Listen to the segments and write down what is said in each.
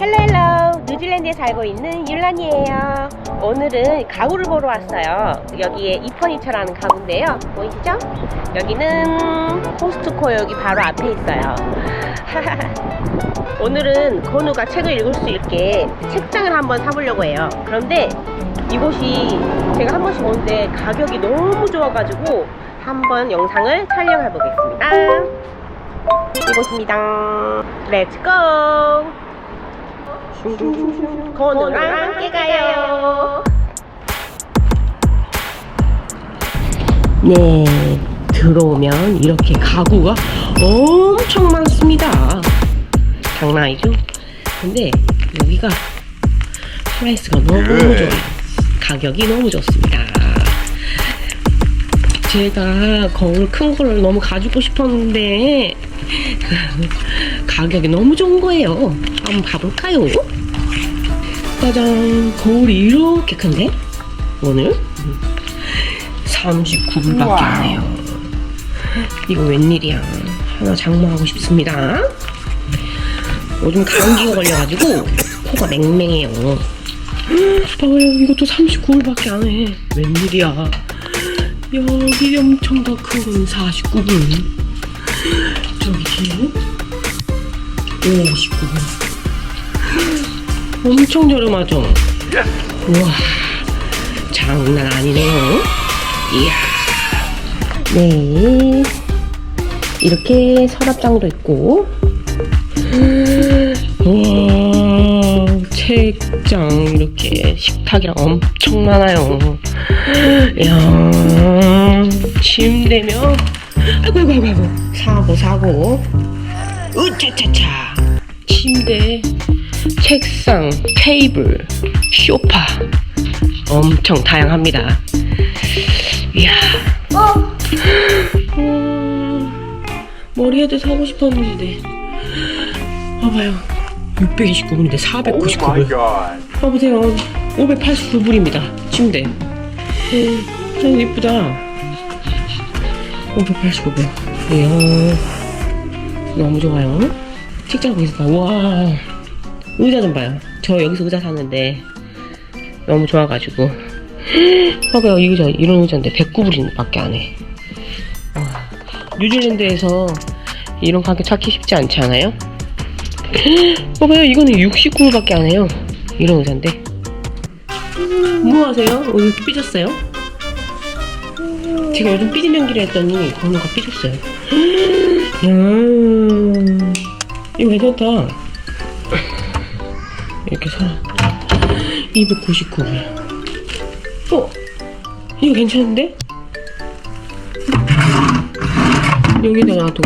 헬로 헬로 뉴질랜드에 살고 있는 율란이에요. 오늘은 가구를 보러 왔어요. 여기에 이퍼니처라는 가구인데요. 보이시죠? 여기는 호스트코 여기 바로 앞에 있어요. 오늘은 건우가 책을 읽을 수 있게 책장을 한번 사보려고 해요. 그런데 이곳이 제가 한 번씩 오는데 가격이 너무 좋아가지고 한번 영상을 촬영해 보겠습니다. 이곳입니다. 렛츠고 건우랑 함께 가요. 네, 들어오면 이렇게 가구가 엄청 많습니다. 장난 아니죠? 근데 여기가 프라이스가 너무 좋아요. 가격이 너무 좋습니다. 제가 거울 큰 거를 너무 가지고 싶었는데 가격이 너무 좋은 거예요. 한번 봐볼까요? 짜잔, 거울이 이렇게 큰데? 오늘 39불밖에 안 해요. 이거 웬일이야? 하나 장모하고 싶습니다. 요즘 감기가 걸려가지고 코가 맹맹해요. 봐봐요, 이것도 39불밖에 안 해. 웬일이야? 여기 엄청 더큰건 49불. 저기 뒤에 59불. 엄청 저렴하죠? 우와, 장난 아니네요. 이야. 네. 이렇게 서랍장도 있고. 우와, 책장, 이렇게 식탁이랑 엄청 많아요. 이야, 침대면, 아이고, 아이고, 아이고, 아이고. 사고, 사고. 으차차차. 침대, 책상, 테이블, 쇼파 엄청 다양합니다. 이야. 음, 머리헤드 사고 싶었는데 봐봐요. 629불인데 499불. god. 봐보세요. 589불입니다. 침대. 음, 너무 이쁘다. 589불. 이야. 너무 좋아요. 책장 보이세요? 와. 의자 좀 봐요. 저 여기서 의자 샀는데 너무 좋아가지고. 봐봐요. 이 의자, 이런 의자인데 109불밖에 안 해. 와. 뉴질랜드에서 이런 가격 찾기 쉽지 않지 않아요? 봐봐요. 이거는 69불밖에 안 해요. 이런 의자인데. 뭐 하세요? 오늘 삐졌어요? 제가 요즘 삐진 연기를 했더니 건우가 삐졌어요. 야, 이거 괜찮다. 이렇게 사 299불. 어? 이거 괜찮은데? 여기다 놔도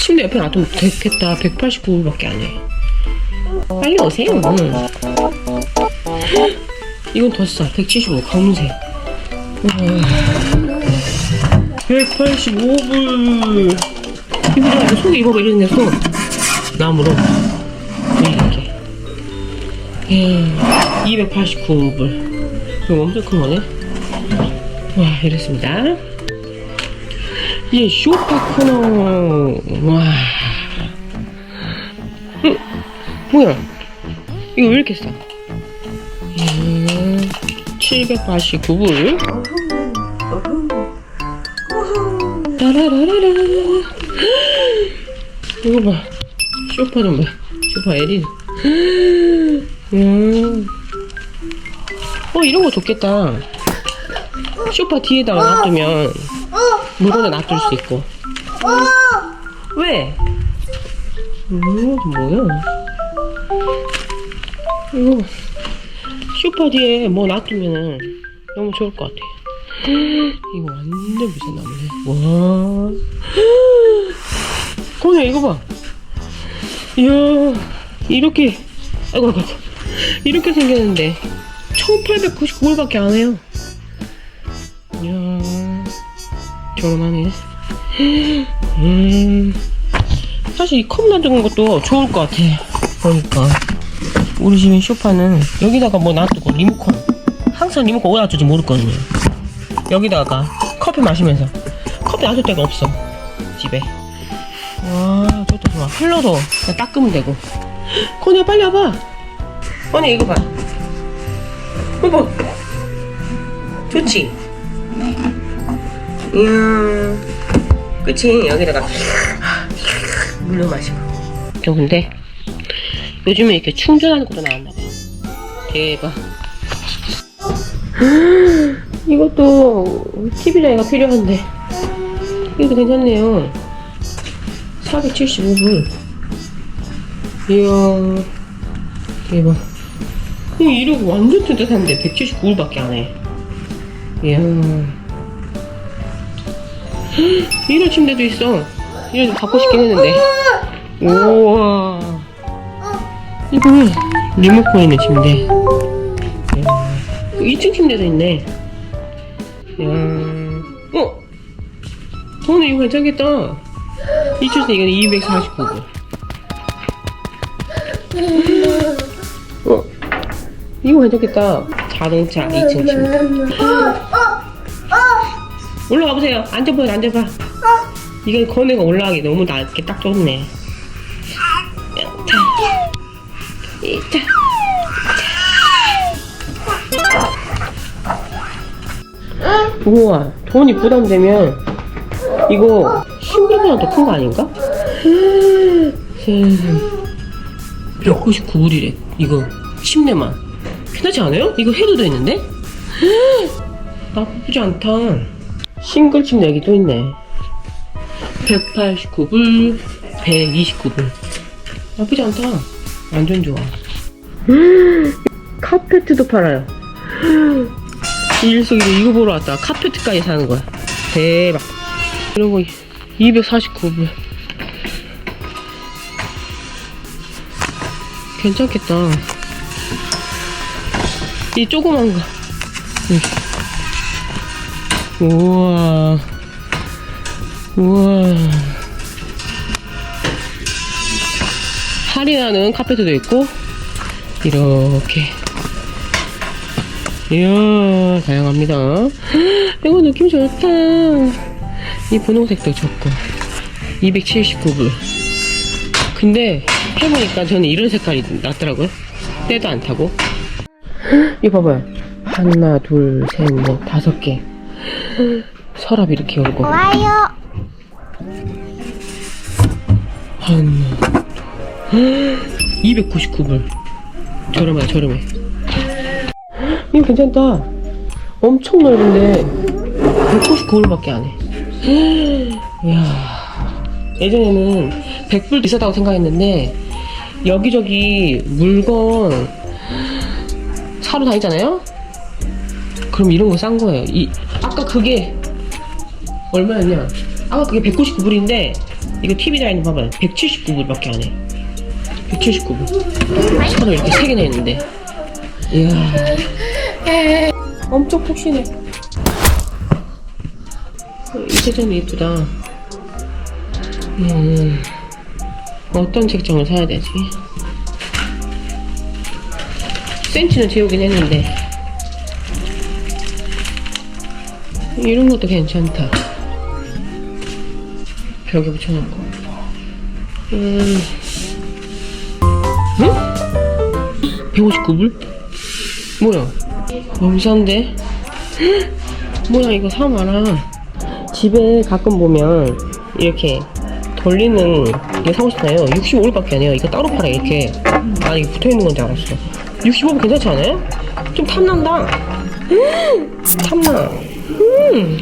침대 옆에 놔두면 되겠다. 189불밖에 안 해. 빨리 오세요. 이건 더 싸. 175 검은색. 185불. 이거 봐, 이거 속에 입어봐 이런 데서 나무로. 예, 289불. 이거 엄청 큰 거네. 와, 이랬습니다. 예, 쇼파 코너. 와. 응, 뭐야? 이거 왜 이렇게 싸? 음, 789불. 따라라라라. 이거 봐. 쇼파 좀 봐. 쇼파 에리. 음. 어, 이런 거 좋겠다. 쇼파 뒤에다가 놔두면 물건을 놔둘 수 있고. 왜? 음, 뭐야? 이거 쇼파 뒤에 뭐 놔두면은 너무 좋을 것 같아. 이거 완전 비싼 나무네. 와. 건우 이거 봐. 이야, 이렇게, 아이고, 아이고, 아 이렇게 생겼는데, 1899불밖에 안 해요. 이야, 저렴하네. 음, 사실 이 컵 놔두는 것도 좋을 것 같아. 보니까. 우리 집에 쇼파는 여기다가 뭐 놔두고 리모컨. 항상 리모컨 어디다 놔둘지 모르거든요. 여기다가 커피 마시면서 커피 놔둘 데가 없어 집에 와 저것도 좋아 그냥 닦으면 되고 건이야 빨리 와봐 건이 이거 봐. 여보 좋지? 이야 그치? 여기다가. 물로 마시고. 저 근데 요즘에 이렇게 충전하는 것도 나왔나 봐. 대박. 이것도 TV 자이가 필요한데. 이것도 괜찮네요. 475불 이야 대박 이거 이러고 완전 튼튼한데 179불밖에 안 해. 이야. 이런 침대도 있어. 이런 거 갖고 싶긴 했는데. 우와. 이거 리모컨 있는 침대. 이야. 2층 침대도 있네. 이야. 어? 오늘 이거 괜찮겠다. 2층에서 이건 249불 어? 이거 괜찮겠다 자동차 2층 침대 올라가 보세요. 앉아봐요, 앉아봐. 이건 건애가 올라가기 너무 낮게 딱 좋네. 자, 자, 자. 우와, 돈이 부담되면 이거 싱글보다 더 큰 거 아닌가? 세상에. 199불이래. 이거 침대만. 괜찮지 않아요? 이거 헤드도 있는데? 나쁘지 않다. 싱글 침대 여기 또 있네. 189불, 129불. 나쁘지 않다. 완전 좋아. 카페트도 팔아요. 일석이로 이거 보러 왔다. 카페트까지 사는 거야. 대박. 거 249불. 괜찮겠다. 이 조그만 거. 우와. 우와. 할인하는 카페트도 있고, 이렇게. 이야, 다양합니다. 이거 느낌 좋다. 이 분홍색도 좋고. 279불. 근데, 해보니까 저는 이런 색깔이 낫더라고요. 때도 안 타고. 이거 봐봐요. 하나, 둘, 셋, 넷, 다섯 개. 서랍 이렇게 열고. 좋아요. 하나, 둘. 299불. 저렴해, 저렴해. 이거 괜찮다. 엄청 넓은데, 199불밖에 안 해. 이야. 예전에는 100불 비싸다고 생각했는데, 여기저기 물건 사러 다니잖아요? 그럼 이런 거 싼 거예요. 이, 아까 그게 얼마였냐? 아까 그게 199불인데, 이거 TV 다이는 봐봐요. 179불밖에 안 해. 179불. 서로 이렇게 세 개나 있는데. 이야. 엄청 푹신해. 이 책장도 이쁘다. 음, 어떤 책장을 사야 되지? 센치는 재우긴 했는데. 이런 것도 괜찮다. 벽에 붙여놓고. 음. 응? 159불? 뭐야? 너무 싼데? 뭐야, 이거 사 많아. 집에 가끔 보면, 이렇게, 돌리는, 이거 사고 싶나요? 65불밖에 안 해요. 이거 따로 팔아, 이렇게. 아, 이게 붙어 있는 건지 알았어. 65불 괜찮지 않아요? 좀 탐난다. 탐나. 음.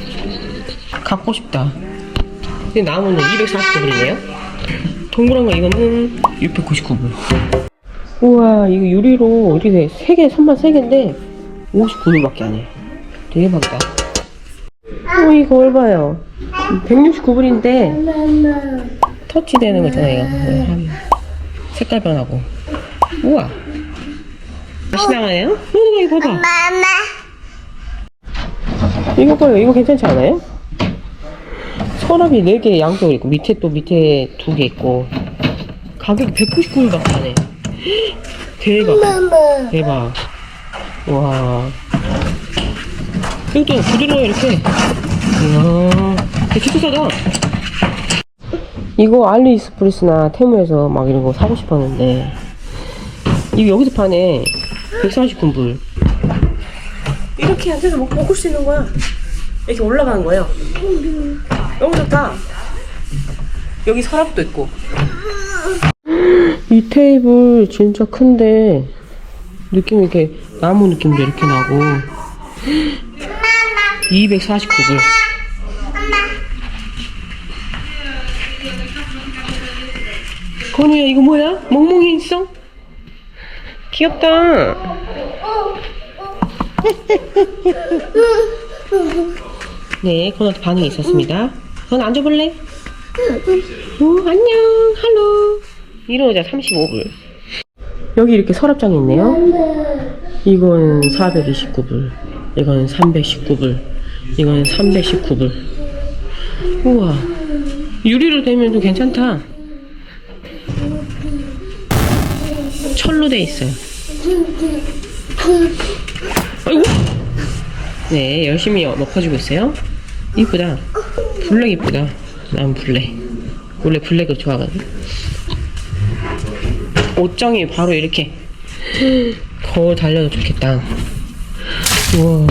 갖고 싶다. 근데 나무는 249불이네요. 동그란 거 이거는 699불. 우와, 이거 유리로 이렇게 3개, 선반 3개인데 59불밖에 안 해. 대박이다. 어, 이 거울 봐요. 169불인데 터치되는 거 있잖아요. 네. 색깔 변하고. 우와. 맛이 나와요? 어, 이거 봐봐. 마마. 이거 봐요. 이거 괜찮지 않아요? 서랍이 4개 양쪽으로 있고, 밑에 또 밑에 2개 있고, 가격이 199불밖에 안 해. 대박. 마마. 대박. 와. 이것도 부드러워, 이렇게. 이야. 비싸다. 이거 알리익스프레스나 테무에서 막 이런 거 사고 싶었는데, 이거 여기서 파네. 139불. 이렇게 앉아서 먹, 먹을 수 있는 거야. 이렇게 올라가는 거예요. 너무 좋다. 여기 서랍도 있고. 이 테이블 진짜 큰데 느낌이 이렇게 나무 느낌도 이렇게 나고 249불. 건우야 이거 뭐야? 멍멍이 있어? 귀엽다. 네, 건우한테 반응이 있었습니다. 건우 앉아볼래? 오, 안녕, 할로. 이런 의자 35불. 여기 이렇게 서랍장이 있네요. 이건 429불. 이건 319불. 이건 319불. 우와. 유리로 되면 좀 괜찮다. 철로 돼 있어요. 아이고. 네, 열심히 먹어주고 있어요. 이쁘다. 블랙 이쁘다. 난 블랙. 원래 블랙을 좋아하거든. 옷장이 바로 이렇게 거울 달려도 좋겠다. 우와.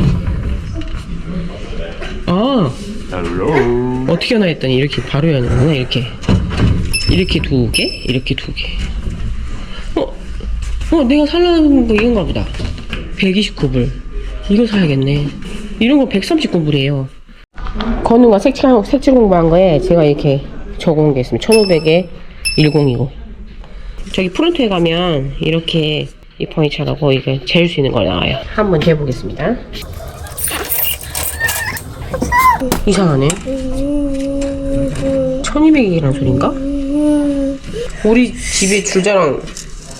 아. 어떻게 하나 했더니 이렇게 바로 여는구나. 이렇게. 이렇게 두 개? 이렇게 두 개. 어, 어, 내가 살라는 거 이건가 보다. 129불. 이거 사야겠네. 이런 거 139불이에요. 건우가 색칠, 색칠 공부한 거에 제가 이렇게 적어놓은 게 있습니다. 1500에 1020. 저기 프론트에 가면 이렇게 이 포인트하고 이게 재울 수 있는 거 나와요. 한번 재보겠습니다. 이상하네. 1200이라는 소린가? 우리 집의 줄자랑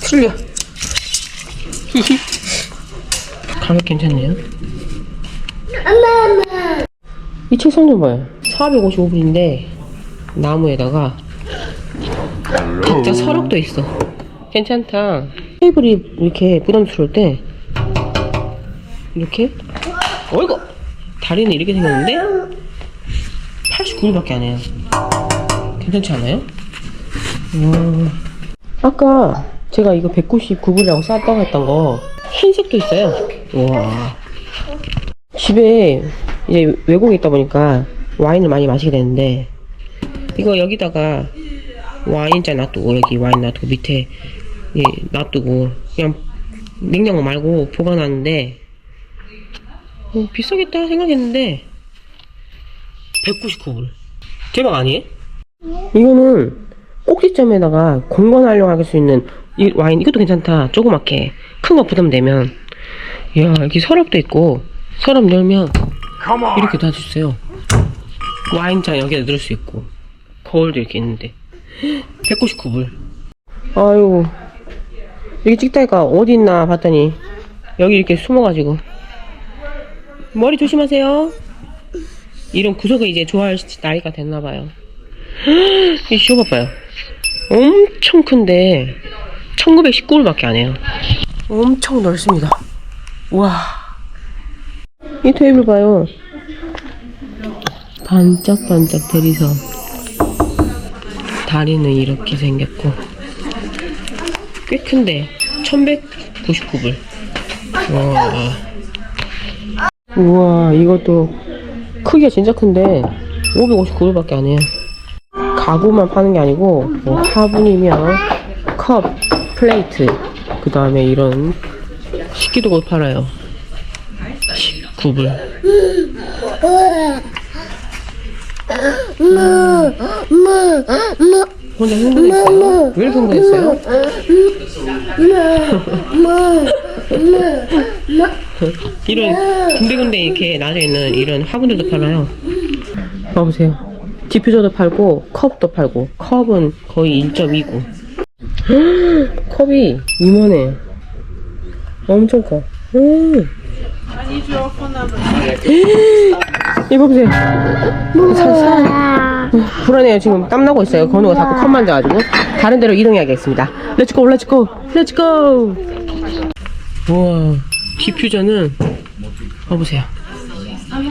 틀려. 히히. 가격 괜찮네요. 이 책상 좀 봐요. 455불인데 나무에다가 각자 서랍도 있어. 괜찮다. 테이블이 이렇게 부담스러울 때 이렇게 어이구 다리는 이렇게 생겼는데 89불밖에 안 해요. 괜찮지 않아요? 음. 아까 제가 이거 199불이라고 쌌다고 했던 거 흰색도 있어요. 와. 집에 이제 외국에 있다 보니까 와인을 많이 마시게 되는데 이거 여기다가 와인잔 놔두고 여기 와인 놔두고 밑에 예, 놔두고 그냥 냉장고 말고 보관하는데 어, 비싸겠다 생각했는데 199불 대박 아니에요? 이거는 꼭지점에다가 공간 활용할 수 있는 이 와인 이것도 괜찮다. 조그맣게. 큰 거 부담되면. 이야 여기 서랍도 있고 서랍 열면. 이렇게 놔주세요. 와인잔 여기다 넣을 수 있고 거울도 이렇게 있는데. 199불. 아유 여기 찍다가 어디 있나 봤더니 여기 이렇게 숨어가지고. 머리 조심하세요. 이런 구석을 이제 좋아할 나이가 됐나봐요. 이 쇼봐봐요. 엄청 큰데 1919불밖에 안 해요. 엄청 넓습니다. 와. 이 테이블 봐요. 반짝반짝 대리석. 다리는 이렇게 생겼고. 꽤 큰데. 1199불. 와. 우와 이것도 크기가 진짜 큰데. 559불밖에 안 해요. 가구만 파는 게 아니고 뭐 화분이며 컵, 플레이트 그 다음에 이런 식기도구 팔아요 19불 혼자 흥분했어요? 왜 이렇게 흥분했어요? 이런 군데군데 이렇게 나져 있는 이런 화분들도 팔아요. 봐보세요. 디퓨저도 팔고 컵도 팔고 컵은 거의 1.29. 컵이 이만해. 엄청 커. 음. 이거 보세요. 사, 사. 불안해요. 지금 땀나고 있어요. 건우가 자꾸 컵 만져가지고. 다른 데로 이동해야겠습니다. 렛츠고, 렛츠고, 렛츠고! 우와, 디퓨저는, 봐보세요.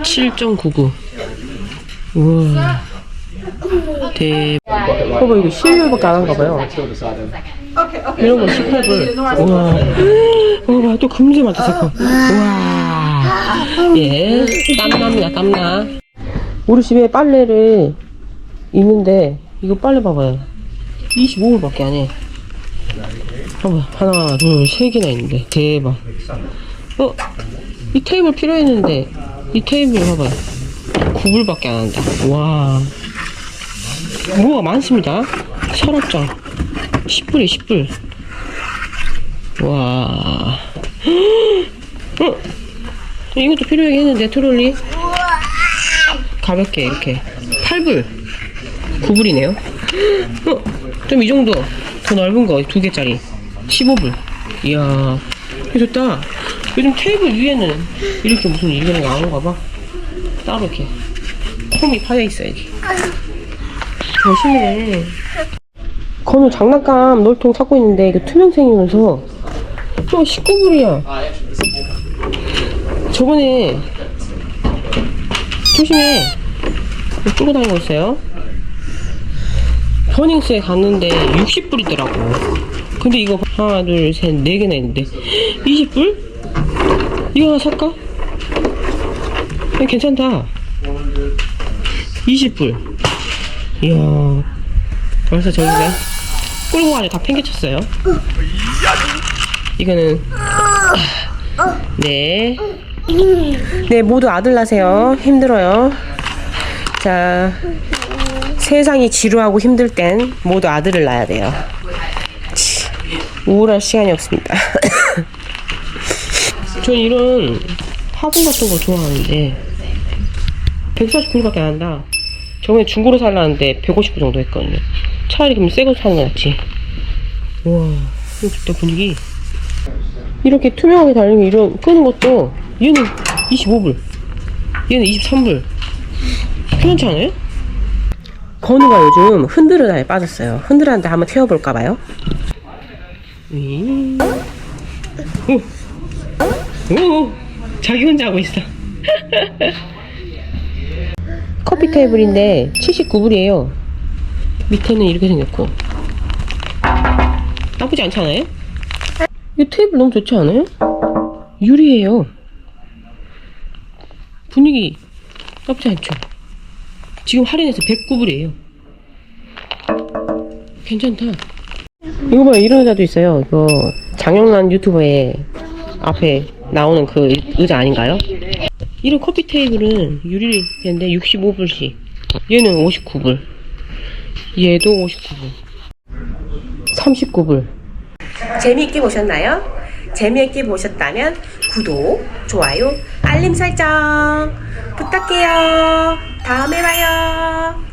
7.99. 우와. 대박. 어머, 이거 12월밖에 안 한가 봐요. 이런 거 18불. 우와. 어, 봐, 또 금세 맞췄어. 우와. 예. 땀납니다, 땀나. 우리 집에 빨래를 있는데, 이거 빨래 봐봐요. 25불밖에 안 해. 봐봐. 하나, 둘, 세 개나 있는데. 대박. 어? 이 테이블 필요했는데, 이 테이블 봐봐요. 9불밖에 안 한다. 와. 뭐가 많습니다. 서랍장. 10불에 10불. 와. 어? 이것도 필요하게 했는데, 트롤리. 가볍게, 이렇게. 8불. 9불이네요. 어? 좀 이 정도. 더 넓은 거, 두 개짜리. 15불. 이야. 좋다. 요즘 테이블 위에는 이렇게 무슨 거안 오가 봐. 따로 이렇게. 홈이 파여 있어야지. 조심해. 건우 장난감 놀통 찾고 있는데 이거 투명생이면서 또 19불이야. 저번에 조심해. 이거 끌고 다니고 있어요. 버닝스에 갔는데 60불이더라고. 근데 이거 하나, 둘, 셋, 네 개나 있는데 20불? 이거 하나 살까? 괜찮다. 20불. 이야. 벌써 저기가 끌고 가서 다 팽개쳤어요. 이거는 네. 네, 모두 아들 낳으세요. 힘들어요. 자, 세상이 지루하고 힘들 땐 모두 아들을 낳아야 돼요. 치, 우울할 시간이 없습니다. 전 이런 화분 같은 거 좋아하는데 149불밖에 안 한다. 저번에 중고로 살라는데 150불 정도 했거든요. 차라리 그럼 새거 사는 거 낫지. 우와, 좋다, 분위기. 이렇게 투명하게 달린 이런, 끄는 것도, 얘는 25불. 얘는 23불. 괜찮지 않아요? 건우가 요즘 흔들어다에 빠졌어요. 흔들었는데 한번 태워볼까 봐요. 위. 오! 오! 자기 혼자 하고 있어. 커피 테이블인데 79불이에요. 밑에는 이렇게 생겼고. 나쁘지 않잖아요? 이 테이블 너무 좋지 않아요? 유리예요. 분위기 나쁘지 않죠? 지금 할인해서 109불이에요. 괜찮다. 이거 봐요. 이런 의자도 있어요. 이거 장영란 유튜버의 앞에 나오는 그 의- 의자 아닌가요? 이런 커피 테이블은 유리 되는데 65불씩. 얘는 59불. 얘도 59불. 39불. 재미있게 보셨나요? 재미있게 보셨다면 구독, 좋아요, 알림 설정 부탁해요. 다음에 봐요.